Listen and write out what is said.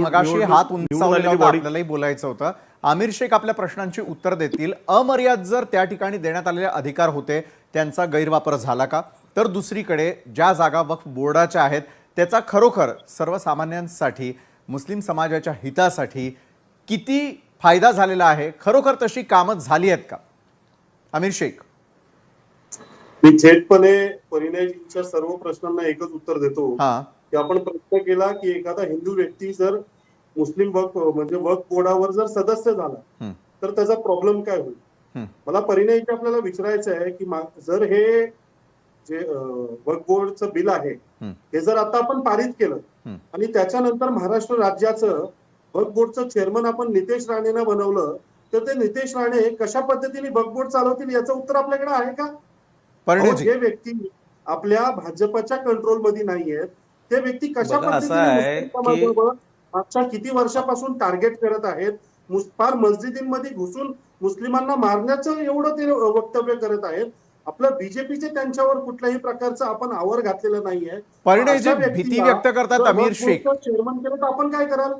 मगाशी हात उंचावलेला होता आपल्यालाही बोलायचं होतं. आमिर शेख आपल्या प्रश्नांची उत्तर देतील. अमर्याद जर त्या ठिकाणी देण्यात आलेले अधिकार होते त्यांचा गैरवापर झाला का? तर दुसरीकडे ज्या जागा वक्फ बोर्डाच्या आहेत त्याचा खरोखर सर्वसामान्यांसाठी मुस्लिम समाजाच्या हितासाठी किती फायदा झालेला आहे? खरोखर तशी कामं झाली आहेत का? आमिर शेख. मी थेटपणे परिणयजींच्या सर्व प्रश्नांना एकच उत्तर देतो. हा. की आपण प्रश्न केला की एखादा हिंदू व्यक्ती जर मुस्लिम वक्फ म्हणजे वक्फ बोर्डावर जर सदस्य झाला हं, तर त्याचा प्रॉब्लेम काय होईल? हं, मला परिणयजी आपल्याला विचारायचं आहे की जर हे जे वक्फ बोर्डचं बिल आहे हं, हे जर आता आपण पारित केलं हं. आणि त्याच्यानंतर महाराष्ट्र राज्याचं वक्फ बोर्डचं चेअरमन आपण नितेश राणेंना बनवलं तर ते नितेश राणे कशा पद्धतीने वक्फ बोर्ड चालवतील याचं उत्तर आपल्याकडे आहे का? जे व्यक्ती आपल्या भाजपच्या कंट्रोलमध्ये नाहीयेत. ते व्यक्ती कशा पद्धतीने मागच्या किती वर्षापासून टार्गेट करत आहेत फार मस्जिदींमध्ये घुसून मुस्लिमांना मारण्याचं एवढं ते वक्तव्य करत आहेत. आपलं बीजेपीचे त्यांच्यावर कुठल्याही प्रकारचं आपण आवर घातलेलं नाहीये. भीती व्यक्त करतात अमीर शेख. चेअरमन केलं तर आपण काय कराल?